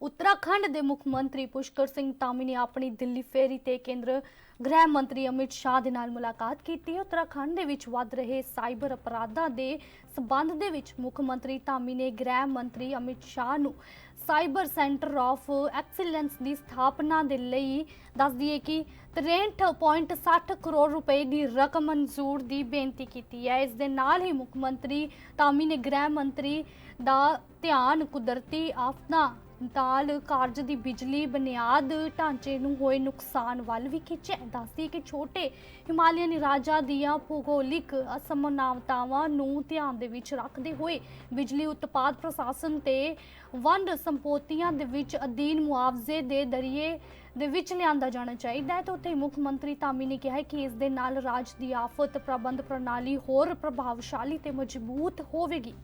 ਉੱਤਰਾਖੰਡ ਦੇ ਮੁੱਖ ਮੰਤਰੀ ਪੁਸ਼ਕਰ ਸਿੰਘ ਧਾਮੀ ਨੇ ਆਪਣੀ ਦਿੱਲੀ ਫੇਰੀ ਤੇ ਕੇਂਦਰ ਗ੍ਰਹਿ ਮੰਤਰੀ ਅਮਿਤ ਸ਼ਾਹ ਦੇ ਨਾਲ ਮੁਲਾਕਾਤ ਕੀਤੀ ਉੱਤਰਾਖੰਡ ਦੇ ਵਿੱਚ ਵੱਧ ਰਹੇ ਸਾਈਬਰ ਅਪਰਾਧਾਂ ਦੇ ਸਬੰਧ ਦੇ ਵਿੱਚ ਮੁੱਖ ਮੰਤਰੀ ਧਾਮੀ ਨੇ ਗ੍ਰਹਿ ਮੰਤਰੀ ਅਮਿਤ ਸ਼ਾਹ ਨੂੰ ਸਾਈਬਰ ਸੈਂਟਰ ਆਫ ਐਕਸੀਲੈਂਸ ਦੀ ਸਥਾਪਨਾ ਦੇ ਲਈ ਦੱਸ ਦਈਏ ਕਿ 63.60 ਕਰੋੜ ਰੁਪਏ ਦੀ ਰਕਮ ਮਨਜ਼ੂਰ ਦੀ ਬੇਨਤੀ ਕੀਤੀ ਹੈ ਇਸ ਦੇ ਨਾਲ ਹੀ ਮੁੱਖ ਮੰਤਰੀ ਧਾਮੀ ਨੇ ਗ੍ਰਹਿ ਮੰਤਰੀ ਦਾ ਧਿਆਨ ਕੁਦਰਤੀ ਆਫਤਾਂ ਨਾਲ ਕਾਰਜ ਦੀ ਬਿਜਲੀ, ਬੁਨਿਆਦ, ਢਾਂਚੇ ਨੂੰ ਹੋਏ ਨੁਕਸਾਨ ਵੱਲ ਵੀ ਖਿੱਚਿਆ। ਦੱਸਦੀ ਕਿ ਛੋਟੇ ਹਿਮਾਲਯਨ ਰਾਜਾਂ ਦੀਆਂ ਭੂਗੋਲਿਕ ਅਸਮਾਨਤਾਵਾਂ ਨੂੰ ਧਿਆਨ ਦੇ ਵਿੱਚ ਰੱਖਦੇ ਹੋਏ ਬਿਜਲੀ ਉਤਪਾਦ ਪ੍ਰਸ਼ਾਸਨ ਤੇ ਵੰਡ ਸੰਪੋਤੀਆਂ ਦੇ ਵਿੱਚ ਅਧੀਨ ਮੁਆਵਜ਼ੇ ਦੇ ਦਰਿਏ ਦੇ ਵਿੱਚ ਲਿਆਂਦਾ ਜਾਣਾ ਚਾਹੀਦਾ ਹੈ। ਤਾਂ ਉੱਥੇ ਮੁੱਖ ਮੰਤਰੀ ਧਾਮੀ ਨੇ ਕਿਹਾ ਕਿ ਇਸ ਦੇ ਨਾਲ ਰਾਜ ਦੀ ਆਫਤ ਪ੍ਰਬੰਧ ਪ੍ਰਣਾਲੀ ਹੋਰ ਪ੍ਰਭਾਵਸ਼ਾਲੀ ਤੇ ਮਜ਼ਬੂਤ ਹੋਵੇਗੀ।